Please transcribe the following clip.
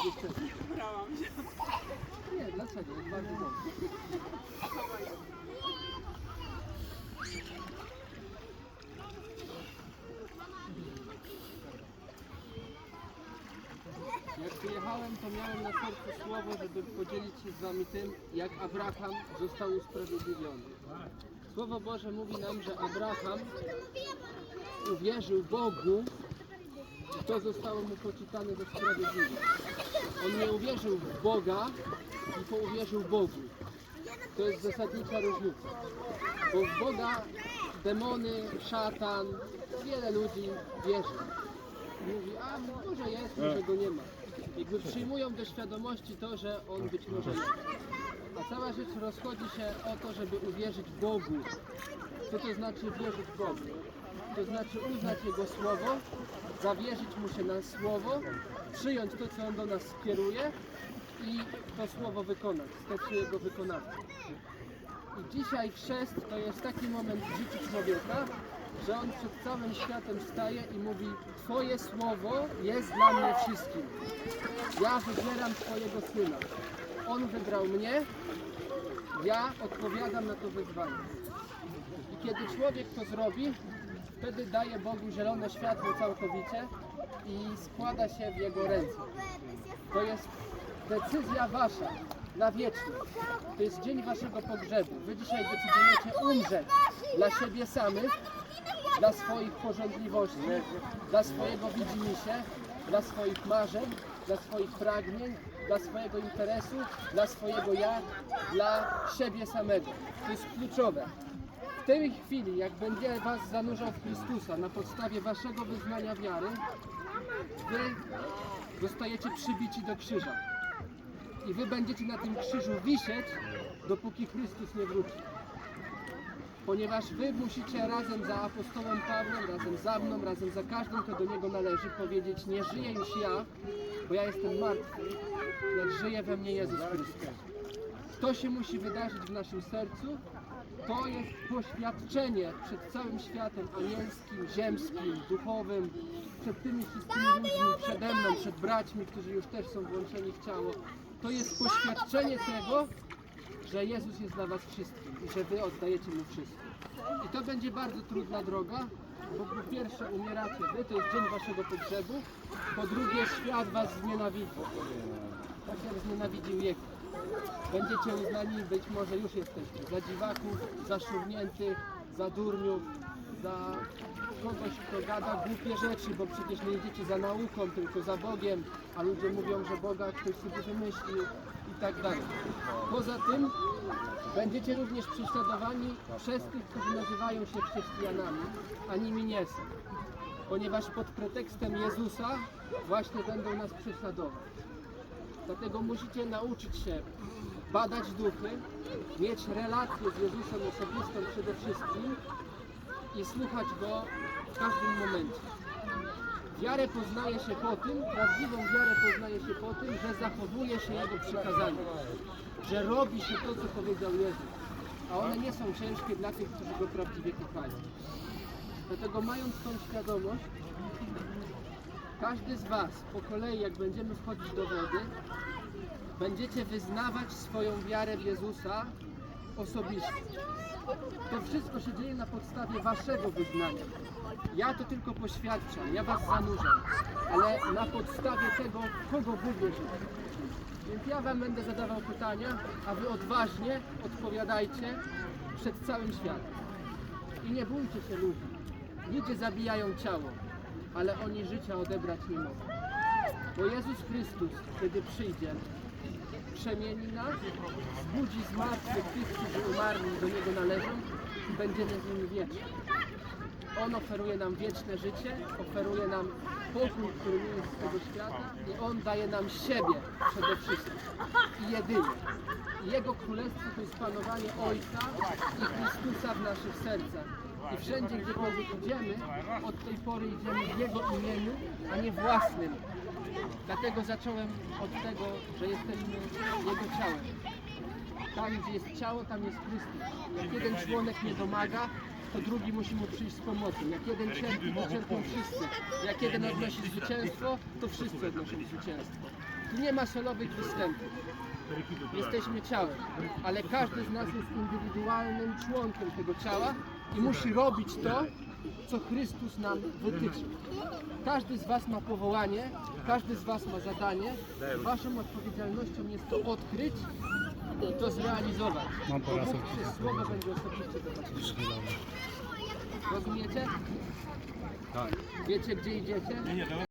przyjdzie wcześniej. Brałam się. Nie, dlaczego? Jest bardzo dobrze. Jak przyjechałem, to miałem na sercu słowo, żeby podzielić się z wami tym, jak Abraham został usprawiedliwiony. Słowo Boże mówi nam, że Abraham uwierzył Bogu i to zostało mu poczytane za sprawiedliwość. Nie uwierzył w Boga, tylko uwierzył Bogu. To jest zasadnicza różnica. Bo w Boga demony, szatan, wiele ludzi wierzy. Mówi, a może jest, może go nie ma. Jakby przyjmują do świadomości to, że on być może jest. A cała rzecz rozchodzi się o to, żeby uwierzyć Bogu. Co to znaczy wierzyć Bogu? To znaczy uznać Jego Słowo, zawierzyć Mu się na Słowo, przyjąć to, co On do nas skieruje i to Słowo wykonać, stać się Jego wykonawcą. I dzisiaj chrzest to jest taki moment w życiu człowieka, że on przed całym światem staje i mówi Twoje Słowo jest dla mnie wszystkim. Ja wybieram Twojego Syna. On wybrał mnie, ja odpowiadam na to wyzwanie. I kiedy człowiek to zrobi, wtedy daje Bogu zielone światło całkowicie i składa się w Jego ręce. To jest decyzja wasza na wieczność. To jest dzień waszego pogrzebu. Wy dzisiaj decydujecie umrzeć dla siebie samych, dla swoich porządliwości, dla swojego widzimisię, dla swoich marzeń, dla swoich pragnień, dla swojego interesu, dla swojego ja, dla siebie samego. To jest kluczowe. W tej chwili, jak będzie was zanurzał w Chrystusa na podstawie waszego wyznania wiary, wy zostajecie przybici do krzyża. I wy będziecie na tym krzyżu wisieć, dopóki Chrystus nie wróci. Ponieważ wy musicie razem za apostołem Pawłem, razem za mną, razem za każdym, kto do niego należy, powiedzieć: Nie żyję już ja, bo ja jestem martwy, lecz żyje we mnie Jezus Chrystus. To się musi wydarzyć w naszym sercu. To jest poświadczenie przed całym światem anielskim, ziemskim, duchowym, przed tymi wszystkimi ludźmi, przede mną, przed braćmi, którzy już też są włączeni w ciało. To jest poświadczenie tego, że Jezus jest dla Was wszystkim i że Wy oddajecie Mu wszystko. I to będzie bardzo trudna droga, bo po pierwsze umieracie Wy, to jest dzień Waszego pogrzebu, po drugie świat Was znienawidzi, tak jak znienawidził Jego. Będziecie uznani, być może już jesteście, za dziwaków, za szurniętych, za durniów, za kogoś, kto gada głupie rzeczy, bo przecież nie idziecie za nauką, tylko za Bogiem, a ludzie mówią, że Boga ktoś sobie wymyślił tak dalej. Poza tym będziecie również prześladowani przez tych, którzy nazywają się chrześcijanami, a nimi nie są. Ponieważ pod pretekstem Jezusa właśnie będą nas prześladować. Dlatego musicie nauczyć się badać duchy, mieć relację z Jezusem osobistą przede wszystkim i słuchać Go w każdym momencie. Wiarę poznaje się po tym, prawdziwą wiarę poznaje się po tym, że zachowuje się Jego przykazania, że robi się to, co powiedział Jezus, a one nie są ciężkie dla tych, którzy Go prawdziwie kochają. Dlatego mając tą świadomość, każdy z Was po kolei, jak będziemy wchodzić do wody, będziecie wyznawać swoją wiarę w Jezusa osobiście. To wszystko się dzieje na podstawie Waszego wyznania. Ja to tylko poświadczam, ja Was zanurzam, ale na podstawie tego, kogo Wy wierzycie. Więc ja Wam będę zadawał pytania, a Wy odważnie odpowiadajcie przed całym światem. I nie bójcie się ludzi. Ludzie zabijają ciało, ale oni życia odebrać nie mogą. Bo Jezus Chrystus, kiedy przyjdzie, przemieni nas, zbudzi z martwych tych, którzy umarli do Niego należą i będziemy z nimi wieczni. On oferuje nam wieczne życie, oferuje nam pokój, który nie jest z tego świata i On daje nam siebie przede wszystkim i jedynie. Jego Królestwo to jest panowanie Ojca i Chrystusa w naszych sercach. I wszędzie, gdziekolwiek idziemy, od tej pory idziemy w Jego imieniu, a nie własnym. Dlatego zacząłem od tego, że jesteśmy Jego ciałem. Tam, gdzie jest ciało, tam jest Chrystus. Jak jeden członek nie domaga, to drugi musi mu przyjść z pomocą. Jak jeden cierpi, to cierpią wszyscy. Jak jeden odnosi zwycięstwo, to wszyscy odnoszą zwycięstwo. Tu nie ma solowych występów. Jesteśmy ciałem, ale każdy z nas jest indywidualnym członkiem tego ciała i musi robić to, co Chrystus nam wytyczył. Każdy z Was ma powołanie, każdy z Was ma zadanie. Waszą odpowiedzialnością jest to odkryć i to zrealizować. Mam Bóg przez Słowo będzie osobiście do Was. Rozumiecie? Tak. Wiecie, gdzie idziecie?